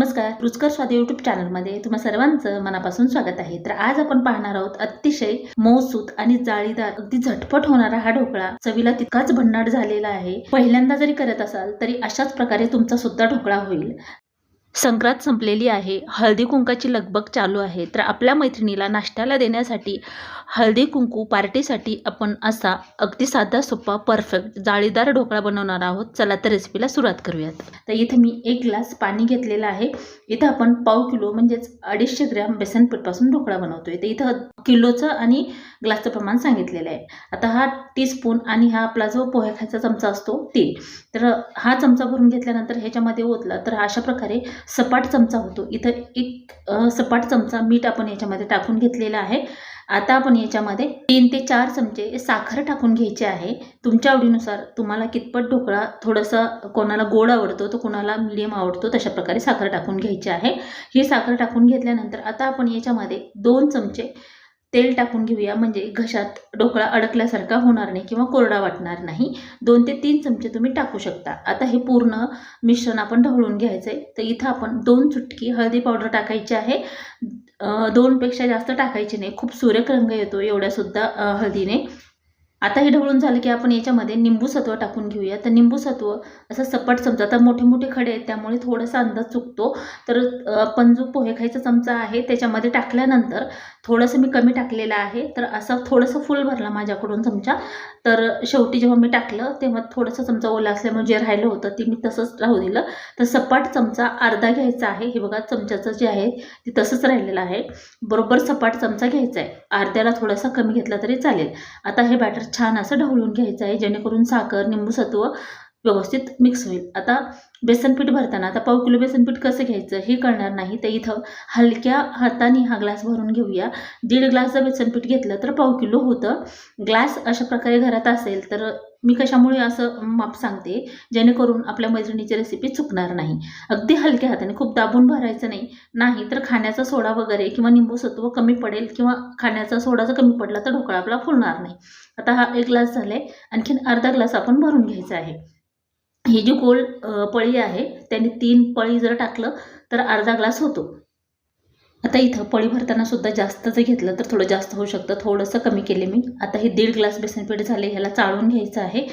नमस्कार रुचकर स्वाद यूट्यूब चॅनलमध्ये तुम्हा सर्वांचं मनापासून स्वागत आहे. तर आज आपण पाहणार आहोत अतिशय मौसूत आणि जाळीदार अगदी झटपट होणारा हा ढोकळा. चवीला तितकाच भन्नाट झालेला आहे. पहिल्यांदा जरी करत असाल तरी अशाच प्रकारे तुमचा सुद्धा ढोकळा होईल. संक्रांत संपलेली आहे. हळदी कुंकाची लगबग चालू आहे. तर आपल्या मैत्रिणीला नाश्त्याला देण्यासाठी हळदी कुंकू पार्टीसाठी आपण असा अगदी साधा सोपा परफेक्ट जाळीदार ढोकळा बनवणार आहोत. चला तर रेसिपीला सुरुवात करूयात. तर इथं मी एक ग्लास पाणी घेतलेलं आहे. इथं आपण पाव किलो म्हणजेच अडीचशे ग्रॅम बेसनपीठपासून ढोकळा बनवतोय. तर इथं किलोचं आणि ग्लासचं प्रमाण सांगितलेलं आहे. आता हा टीस्पून आणि हा आपला जो पोहे खायचा चमचा असतो ते. तर हा चमचा भरून घेतल्यानंतर ह्याच्यामध्ये ओतला तर अशा प्रकारे सपाट चमचा होतो. इथं एक सपाट चमचा मीठ आपण याच्यामध्ये टाकून घेतलेला आहे. आता आपण याच्यामध्ये तीन ते चार चमचे साखर टाकून घ्यायचे आहे. तुमच्या आवडीनुसार तुम्हाला कितपत ढोकळा थोडंसं कोणाला गोड आवडतो तर कोणाला मिडियम आवडतो तशा प्रकारे साखर टाकून घ्यायची आहे. ही साखर टाकून घेतल्यानंतर आता आपण याच्यामध्ये दोन चमचे तेल टाकून घेऊया. म्हणजे घशात ढोकळा अडकल्यासारखा होणार नाही किंवा कोरडा वाटणार नाही. दोन ते तीन चमचे तुम्ही टाकू शकता. आता हे पूर्ण मिश्रण आपण ढवळून घ्यायचं आहे तर इथं आपण दोन चुटकी हळदी पावडर टाकायची आहे. दोनपेक्षा जास्त टाकायचे नाही. खूप सुरेख रंग येतो एवढ्यासुद्धा हळदीने. आता हे ढवळून झालं की आपण याच्यामध्ये निंबूसत्व टाकून घेऊया. तर निंबूसत्व असं सपाट चमचा आता मोठे मोठे खडे आहेत त्यामुळे थोडासा अंदाज चुकतो. तर अ, आपण जो पोहे खायचा चमचा आहे त्याच्यामध्ये टाकल्यानंतर थोडंसं मी कमी टाकलेलं आहे तर असं थोडंसं फुल भरला माझ्याकडून चमचा. तर शेवटी जेव्हा मी टाकलं तेव्हा थोडंसं चमचा ओला असल्यामुळे जे राहिलं होतं ते मी तसंच राहू दिलं. तर सपाट चमचा अर्धा घ्यायचा आहे. हे बघा चमच्याचं जे आहे ते तसंच राहिलेलं आहे. बरोबर सपाट चमचा घ्यायचा आहे. अर्ध्याला थोडासा कमी घेतला तरी चालेल. आता हे बॅटर छान असं ढवळून घ्यायचं आहे जेणेकरून साखर निंबू सत्व व्यवस्थित मिक्स होईल. आता बेसनपीठ भरताना आता पाव किलो बेसनपीठ कसं घ्यायचं हे कळणार नाही. तर इथं हलक्या हाताने हा ग्लास भरून घेऊया. दीड ग्लास जर बेसनपीठ घेतलं तर पाव किलो होतं. ग्लास अशा प्रकारे घरात असेल तर मी कशामुळे असं माप सांगते? जेणेकरून आपल्या मैत्रिणीची रेसिपी चुकणार नाही. अगदी हलक्या हाताने खूप दाबून भरायचं नाही. नाही तर खाण्याचा सोडा वगैरे किंवा निंबू सत्व कमी पडेल किंवा खाण्याचा सोडा जर कमी पडला तर ढोकळा आपला फुलणार नाही. आता हा एक ग्लास झाला आहे आणखीन अर्धा ग्लास आपण भरून घ्यायचा आहे. ही जी गोल पळी आहे त्याने तीन पळी जर टाकलं तर अर्धा ग्लास होतो. आता इथं पळी भरताना सुद्धा जास्त जर घेतलं तर थोडं जास्त होऊ शकतं. थोडंसं कमी केले मी. आता हे दीड ग्लास बेसनपीठ झाले ह्याला चाळून घ्यायचं आहे.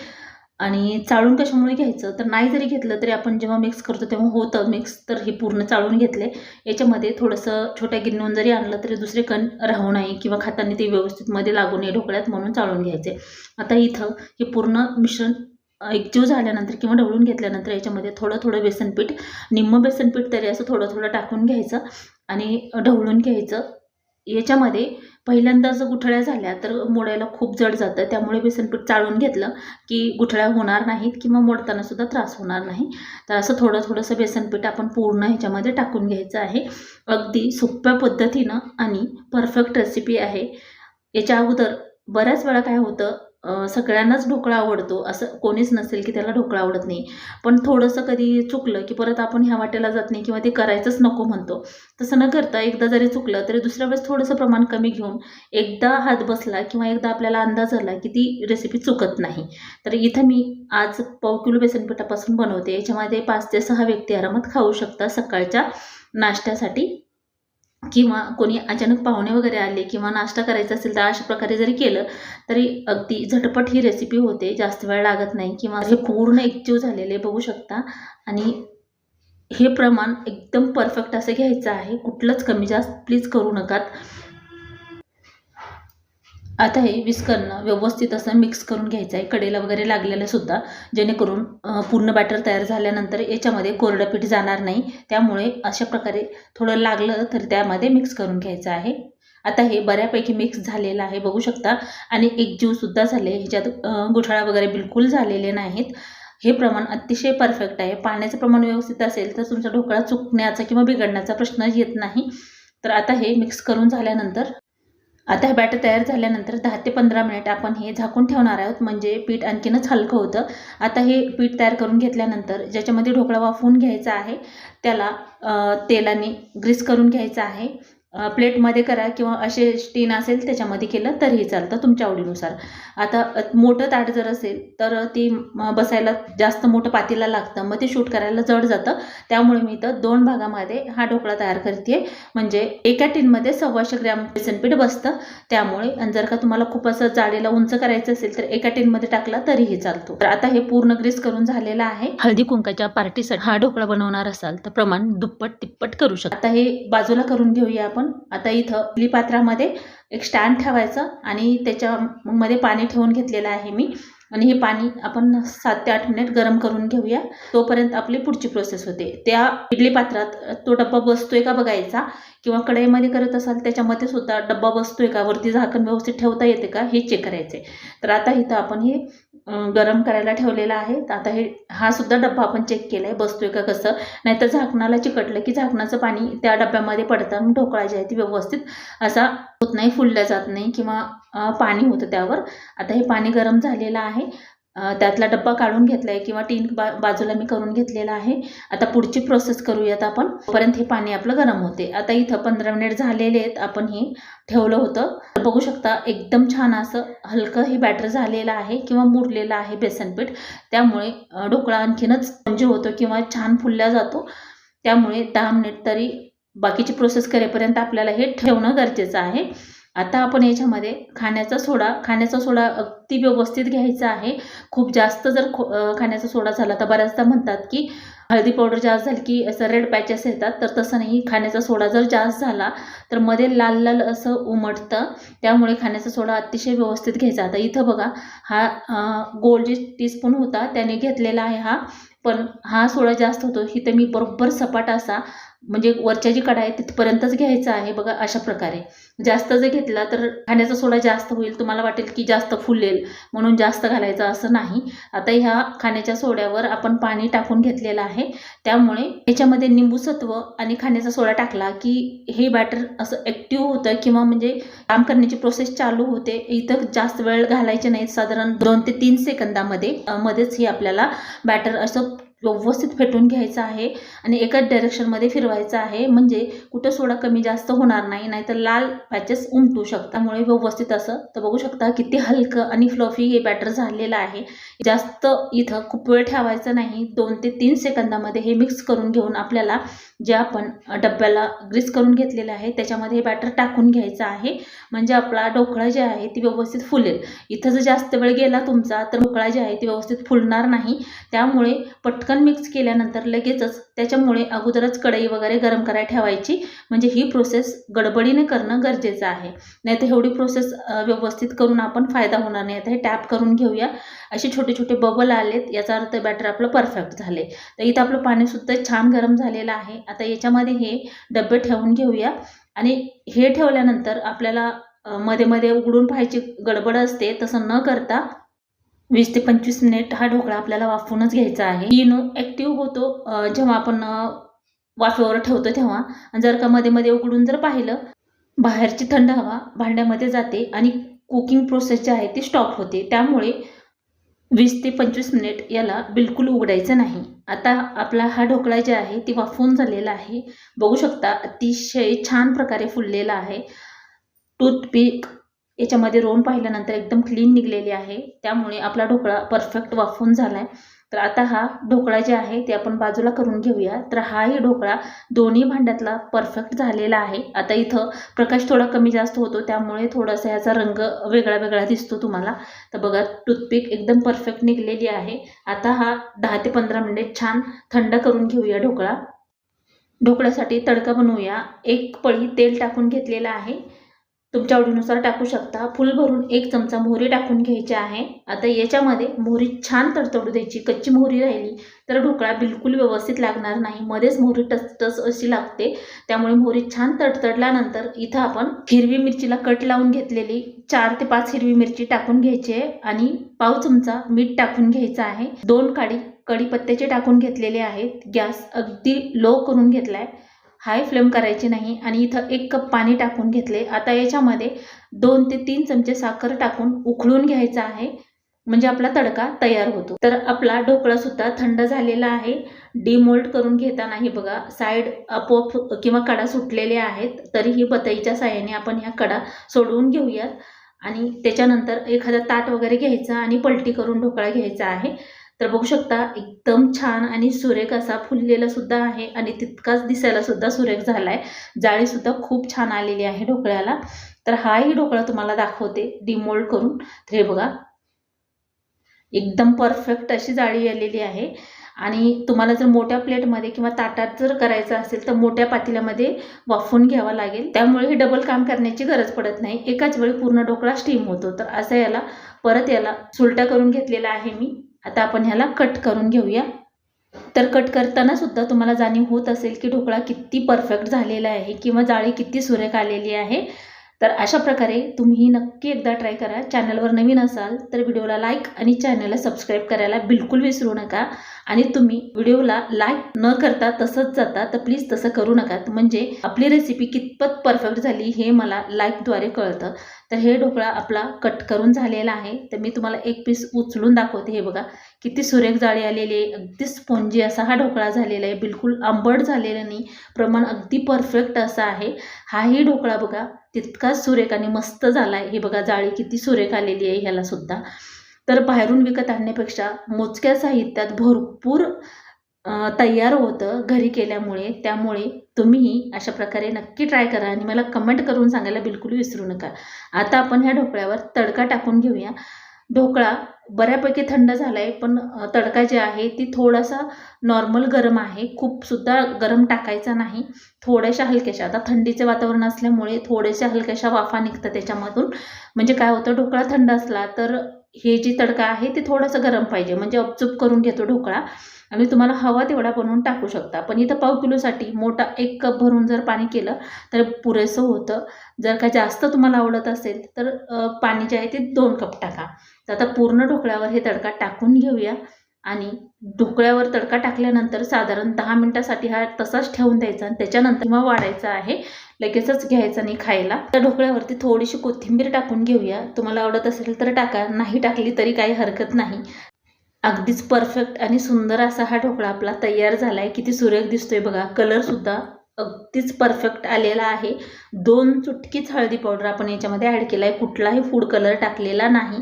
आणि चाळून कशामुळे घ्यायचं? तर नाही जरी घेतलं तरी आपण जेव्हा मिक्स करतो तेव्हा होतं मिक्स तर हे पूर्ण चाळून घेतले. याच्यामध्ये थोडंसं छोट्या गिरणीहून जरी आणलं तरी दुसरे कण राहू नये किंवा खाताना ते व्यवस्थित मध्ये लागू नये ढोकळ्यात म्हणून चाळून घ्यायचे. आता इथं हे पूर्ण मिश्रण एकजीव झाल्यानंतर किंवा ढवळून घेतल्यानंतर याच्यामध्ये थोडं थोडं बेसनपीठ निम्म बेसनपीठ तरी असं थोडं थोडं टाकून घ्यायचं आणि ढवळून घ्यायचं. याच्यामध्ये पहिल्यांदा जर गुठळ्या झाल्या तर मोडायला खूप जड जातं. त्यामुळे बेसनपीठ चाळून घेतलं की गुठळ्या होणार नाहीत किंवा मोडताना सुद्धा त्रास होणार नाही. तर असं थोडं थोडंसं बेसनपीठ आपण पूर्ण ह्याच्यामध्ये टाकून घ्यायचं आहे. अगदी सोप्या पद्धतीनं आणि परफेक्ट रेसिपी आहे. याच्या अगोदर बऱ्याच वेळा काय होतं सगळ्यांनाच ढोकळा आवडतो. असं कोणीच नसेल की त्याला ढोकळा आवडत नाही. पण थोडंसं कधी चुकलं की परत आपण ह्या वाटेला जात नाही किंवा ते करायचंच नको म्हणतो. तसं न करता एकदा जरी चुकलं तरी दुसऱ्या वेळेस थोडंसं प्रमाण कमी घेऊन एकदा हात बसला किंवा एकदा आपल्याला अंदाज आला की ती रेसिपी चुकत नाही. तर इथं मी आज पाव किलो बेसनपिठापासून बनवते. याच्यामध्ये पाच ते सहा व्यक्ती आरामात खाऊ शकता सकाळच्या नाश्त्यासाठी. किंवा कोणी अचानक पाहुणे वगैरे आले किंवा नाश्ता करायचा असेल तर अशा प्रकारे जरी केलं तरी अगदी झटपट ही रेसिपी होते जास्त वेळ लागत नाही किंवा हे पूर्ण एकजीव झालेले बघू शकता. आणि हे प्रमाण एकदम परफेक्ट असं घ्यायचं आहे. कुठलंच कमी जास्त प्लीज करू नकात. आता हे विस्करणं व्यवस्थित असं मिक्स करून घ्यायचं आहे. कडेला वगैरे लागलेलं सुद्धा जेणेकरून पूर्ण बॅटर तयार झाल्यानंतर याच्यामध्ये कोरडं पीठ जाणार नाही. त्यामुळे अशा प्रकारे थोडं लागलं तर त्यामध्ये मिक्स करून घ्यायचं आहे. आता हे बऱ्यापैकी मिक्स झालेलं आहे बघू शकता. आणि एक जीवसुद्धा झाले ह्याच्यात गुठळा वगैरे बिलकुल झालेले नाहीत. हे प्रमाण अतिशय परफेक्ट आहे. पाण्याचं प्रमाण व्यवस्थित असेल तर तुमचा ढोकळा चुकण्याचा किंवा बिघडण्याचा प्रश्न येत नाही. तर आता हे मिक्स करून झाल्यानंतर आता हे बॅटर तयार झाल्यानंतर दहा ते पंधरा मिनिट आपण हे झाकून ठेवणार आहोत. म्हणजे पीठ आणखीनच हलकं होतं. आता हे पीठ तयार करून घेतल्यानंतर ज्याच्यामध्ये ढोकळा वाफवून घ्यायचा आहे त्याला तेलाने ग्रीस करून घ्यायचा आहे. प्लेटमध्ये करा किंवा असे स्टीन असेल त्याच्यामध्ये केलं तरीही चालतं तुमच्या आवडीनुसार. आता मोठं ताट जर असेल तर ती बसायला जास्त मोठं पातीला लागतं मग ते शूट करायला जड जातं. त्यामुळे मी इथं दोन भागामध्ये हा ढोकळा तयार करते म्हणजे एका टीनमध्ये सव्वाशे ग्रॅम बेसन पीठ बसतं. त्यामुळे आणि जर का तुम्हाला खूप असं जाडीला उंच करायचं असेल तर एका टीनमध्ये टाकला तरीही चालतो. तर आता हे पूर्ण ग्रीस करून झालेलं आहे. हळदी कुंकाच्या पार्टीसाठी हा ढोकळा बनवणार असाल तर प्रमाण दुप्पट तिप्पट करू शकता. आता हे बाजूला करून घेऊया आपण. आता इथं इडली पात्रामध्ये एक स्टँड ठेवायचं आणि त्याच्यामध्ये पाणी ठेवून घेतलेलं आहे मी. आणि हे पाणी आपण सात ते आठ मिनिट गरम करून घेऊया. तोपर्यंत आपली पुढची प्रोसेस होते. त्या इडली पात्रात तो डब्बा बसतोय का बघायचा? किंवा कढईमध्ये करत असाल त्याच्यामध्ये सुद्धा डब्बा बसतोय का? वरती झाकण व्यवस्थित ठेवता येते का? हे चेक करायचे. तर आता इथं आपण हे गरम करायला ठेवलेलं आहे. तर आता हे हा सुद्धा डब्बा आपण चेक केला आहे बसतोय का कसं? नाहीतर झाकणाला चिकटलं की झाकणाचं पाणी त्या डब्यामध्ये पडतं. आणि ढोकळा जे आहे ती व्यवस्थित असा होत नाही फुलल्या जात नाही. किंवा पाणी होतं त्यावर. आता हे पाणी गरम झालेलं आहे. त्यातला डब्बा काढून घेतला आहे किंवा टीन बा बाजूला मी करून घेतलेला आहे. आता पुढची प्रोसेस करूयात आपण. पर्यंत हे पाणी आपलं गरम होते. आता इथं पंधरा मिनिट झालेले आहेत. आपण हे ठेवलं होतं. तर बघू शकता एकदम छान असं हलकं हे बॅटर झालेलं आहे किंवा मुरलेलं आहे बेसनपीठ त्यामुळे ढोकळा आणखीनच म्हणजे होतो किंवा छान फुलला जातो. त्यामुळे दहा मिनिट तरी बाकीची प्रोसेस करेपर्यंत आपल्याला हे ठेवणं गरजेचं आहे. आता आपण याच्यामध्ये खाण्याचा सोडा खाण्याचा सोडा अगदी व्यवस्थित घ्यायचा आहे. खूप जास्त जर खो खाण्याचा सोडा झाला तर बऱ्याचदा म्हणतात की हळदी पावडर जास्त झाली की असं रेड पॅचेस येतात तर तसं नाही. खाण्याचा सोडा जर जास्त झाला तर मध्ये लाल लाल असं उमटतं. त्यामुळे खाण्याचा सोडा अतिशय व्यवस्थित घ्यायचा. आता इथं बघा हा गोल जे टीस्पून होता त्याने घेतलेला आहे हा. पण हा सोडा जास्त होतो. इथं मी बरोबर सपाट असा म्हणजे वरच्या जी कढा आहे तिथपर्यंतच घ्यायचं आहे बघा अशा प्रकारे. जास्त जर घेतला तर खाण्याचा सोडा जास्त होईल तुम्हाला वाटेल की जास्त फुलेल म्हणून जास्त घालायचं असं नाही. आता ह्या खाण्याच्या सोड्यावर आपण पाणी टाकून घेतलेलं आहे. त्यामुळे याच्यामध्ये निंबूसत्व आणि खाण्याचा सोडा टाकला की हे बॅटर असं ॲक्टिव्ह होतं किंवा म्हणजे काम करण्याची प्रोसेस चालू होते. इथं जास्त वेळ घालायचे नाहीत साधारण दोन ते तीन सेकंदामध्ये मध्येच हे आपल्याला बॅटर असं व्यवस्थित फेटून घ्यायचं आहे आणि एकाच डायरेक्शनमध्ये फिरवायचं आहे. म्हणजे कुठं सोडा कमी जास्त होणार नाही नाहीतर लाल पॅचेस उमटू शकतात. त्यामुळे व्यवस्थित असं. तर बघू शकता किती हलकं आणि फ्लफी हे बॅटर झालेलं आहे. जास्त इथं खूप वेळ ठेवायचं नाही. दोन ते तीन सेकंदामध्ये हे मिक्स करून घेऊन आपल्याला जे आपण डब्याला ग्रीस करून घेतलेलं आहे त्याच्यामध्ये हे बॅटर टाकून घ्यायचं आहे. म्हणजे आपला ढोकळा जे आहे ती व्यवस्थित फुलेल. इथं जर जास्त वेळ गेला तुमचा तर ढोकळा जे आहे ती व्यवस्थित फुलणार नाही. त्यामुळे पट पटकन मिक्स केल्यानंतर लगेचच त्याच्यामुळे अगोदरच कढई वगैरे गरम करायला ठेवायची. म्हणजे ही प्रोसेस गडबडीने करणं गरजेचं आहे. नाही तर एवढी प्रोसेस व्यवस्थित करून आपण फायदा होणार नाही. आता हे टॅप करून घेऊया. असे छोटे छोटे बबल आलेत. याचा अर्थ बॅटर आपलं परफेक्ट झाले तर इथं आपलं पाणीसुद्धा छान गरम झालेलं आहे. आता याच्यामध्ये हे डबे ठेवून घेऊया. आणि हे ठेवल्यानंतर आपल्याला मध्ये मध्ये उघडून पाहायची गडबड असते तसं न करता वीस ते पंचवीस मिनिट हा ढोकळा आपल्याला वाफवूनच घ्यायचा आहे. इनो ॲक्टिव्ह होतो जेव्हा आपण वाफेवर ठेवतो तेव्हा. जर का मध्ये मध्ये उघडून जर पाहिलं बाहेरची थंड हवा भांड्यामध्ये जाते आणि कुकिंग प्रोसेस जी आहे ती स्टॉप होते. त्यामुळे वीस ते पंचवीस मिनिट याला बिलकुल उघडायचं नाही. आता आपला हा ढोकळा जे आहे ती वाफवून झालेला आहे. बघू शकता अतिशय छान प्रकारे फुललेला आहे. टूथपिक याच्यामध्ये रोवून पाहिल्यानंतर एकदम क्लीन निघलेली आहे. त्यामुळे आपला ढोकळा परफेक्ट वाफून झाला आहे तर आता हा ढोकळा जे आहे ते आपण बाजूला करून घेऊया. तर हाही ढोकळा दोन्ही भांड्यातला परफेक्ट झालेला आहे. आता इथं प्रकाश थोडा कमी जास्त होतो त्यामुळे थोडासा ह्याचा रंग वेगळा वेगळा दिसतो तुम्हाला. तर बघा टूथपिक एकदम परफेक्ट निघलेली आहे. आता हा दहा ते पंधरा मिनिट छान थंड करून घेऊया ढोकळा. ढोकळ्यासाठी तडका बनवूया. एक पळी तेल टाकून घेतलेलं आहे. तुमच्या आवडीनुसार टाकू शकता. फुल भरून एक चमचा मोहरी टाकून घ्यायची आहे. आता याच्यामध्ये मोहरी छान तडतडू द्यायची. कच्ची मोहरी राहिली तर ढोकळा बिलकुल व्यवस्थित लागणार नाही. मध्येच मोहरी टचटच अशी लागते. त्यामुळे मोहरी छान तडतडल्यानंतर इथं आपण हिरवी मिरचीला कट लावून घेतलेली चार ते पाच हिरवी मिरची टाकून घ्यायची आहे आणि पाव चमचा मीठ टाकून घ्यायचं आहे. दोन काडी कढीपत्त्याचे टाकून घेतलेले आहेत. गॅस अगदी लो करून घेतला आहे हाय फ्लेम करायची नाही आणि इथं एक कप पाणी टाकून घेतले. आता याच्यामध्ये दोन ते तीन चमचे साखर टाकून उकळून घ्यायचा आहे. म्हणजे आपला तडका तयार होतो. तर आपला ढोकळा सुद्धा थंड झालेला आहे. डिमोल्ड करून घेतानाही बघा साईड आपोआप किंवा कडा सुटलेले आहेत. तरीही बतईच्या साह्याने आपण ह्या कडा सोडवून घेऊयात. आणि त्याच्यानंतर एखादा ताट वगैरे घ्यायचा आणि पलटी करून ढोकळा घ्यायचा आहे. तर बघू शकता एकदम छान आणि सुरेख असा फुललेला सुद्धा आहे आणि तितकाच दिसायला सुद्धा सुरेख झाला आहे जाळीसुद्धा खूप छान आलेली आहे ढोकळ्याला. तर हाही ढोकळा तुम्हाला दाखवते डिमोल्ड करून. तर हे बघा. एकदम परफेक्ट अशी जाळी आलेली आहे. आणि तुम्हाला जर मोठ्या प्लेटमध्ये किंवा ताटात जर करायचं असेल तर मोठ्या पातेल्यामध्ये वाफून घ्यावा लागेल. त्यामुळे हे डबल काम करण्याची गरज पडत नाही. एकाच वेळी पूर्ण ढोकळा स्टीम होतो. तर असं याला परत याला सुलटा करून घेतलेला आहे मी. आता आपण ह्याला कट करून घेऊया. तर कट करताना सुद्धा तुम्हाला जाणीव होत असेल की ढोकळा किती परफेक्ट झालेला आहे किंवा जाळी किती सुरेख आलेली आहे. तर अशा प्रकारे तुम्ही नक्की एकदा ट्राय करा. चॅनलवर नवीन असाल तर व्हिडिओला लाईक आणि चॅनलला सबस्क्राईब करायला बिलकुल विसरू नका. आणि तुम्ही व्हिडिओला लाईक न करता तसंच जाता तर प्लीज तसं करू नका. म्हणजे आपली रेसिपी कितपत परफेक्ट झाली हे मला लाईकद्वारे कळतं. तर हे ढोकळा आपला कट करून झालेला आहे. तर मी तुम्हाला एक पीस उचलून दाखवते. हे बघा किती सुरेख जाळी आलेली आहे. अगदी स्पॉन्जी असा हा ढोकळा झालेला आहे. बिलकुल आंबट झालेला नाही. प्रमाण अगदी परफेक्ट असा आहे. हाही ढोकळा बघा तितकाच सुरेख आणि मस्त झाला आहे हे बघा जाळी किती सुरेख आलेली आहे ह्याला सुद्धा. तर बाहेरून विकत आणण्यापेक्षा मोजक्या साहित्यात भरपूर तयार होतं घरी केल्यामुळे. त्यामुळे तुम्हीही अशा प्रकारे नक्की ट्राय करा आणि मला कमेंट करून सांगायला बिलकुल विसरू नका. आता आपण ह्या ढोकळ्यावर तडका टाकून घेऊया. ढोकळा बऱ्यापैकी थंड झाला आहे पण तडका जे आहे ती थोडासा नॉर्मल गरम आहे. खूपसुद्धा गरम टाकायचा नाही. थोड्याशा हलक्याशा. आता थंडीचे वातावरण असल्यामुळे थोड्याशा हलक्याशा वाफा निघतात त्याच्यामधून. म्हणजे काय होतं ढोकळा थंड असला तर हे जी तडका आहे ते थोडंसं गरम पाहिजे. म्हणजे अपचूप करून घेतो ढोकळा. आणि तुम्हाला हवा तेवढा बनवून टाकू शकता. पण इथं पाव किलोसाठी मोठा एक कप भरून जर पाणी केलं तर पुरेसं होतं. जर का जास्त तुम्हाला आवडत असेल तर पाणी जे आहे ते दोन कप टाका. तर आता पूर्ण ढोकळ्यावर हे तडका टाकून घेऊया. आणि ढोकळ्यावर तडका टाकल्यानंतर साधारण दहा मिनटासाठी हा तसाच ठेवून द्यायचा आणि त्याच्यानंतर किंवा वाढायचा आहे लगेचच घ्यायचा आणि खायला. त्या ढोकळ्यावरती थोडीशी कोथिंबीर टाकून घेऊया. तुम्हाला आवडत असेल तर टाका नाही टाकली तरी काही हरकत नाही. अगदीच परफेक्ट आणि सुंदर असा हा ढोकळा आपला तयार झाला आहे किती सुरेख दिसतोय बघा. कलरसुद्धा अगदीच परफेक्ट आलेला आहे. दोन चुटकीच हळदी पावडर आपण याच्यामध्ये ॲड केला आहे कुठलाही फूड कलर टाकलेला नाही.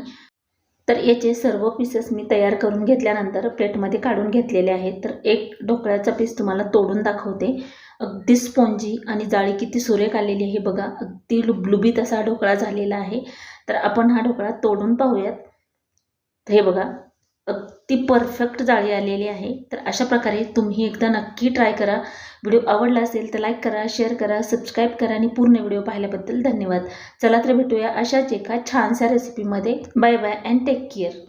तर याचे सर्व पीसेस मी तयार करून घेतल्यानंतर प्लेटमध्ये काढून घेतलेले आहेत. तर एक ढोकळ्याचा पीस तुम्हाला तोडून दाखवते. अगदी स्पॉन्जी आणि जाळी किती सुरेख आलेली आहे बघा. अगदी लुबलुबीत असा ढोकळा झालेला आहे. तर आपण हा ढोकळा तोडून पाहूयात. हे बघा. अगदी परफेक्ट जाळी आलेली आहे. तर अशा प्रकारे तुम्ही एकदा नक्की ट्राय करा. व्हिडिओ आवडला असेल तर लाईक करा शेअर करा सबस्क्राईब करा आणि पूर्ण व्हिडिओ पाहिल्याबद्दल धन्यवाद. चला तर भेटूया अशाच एका छानशा रेसिपीमध्ये bye bye and take care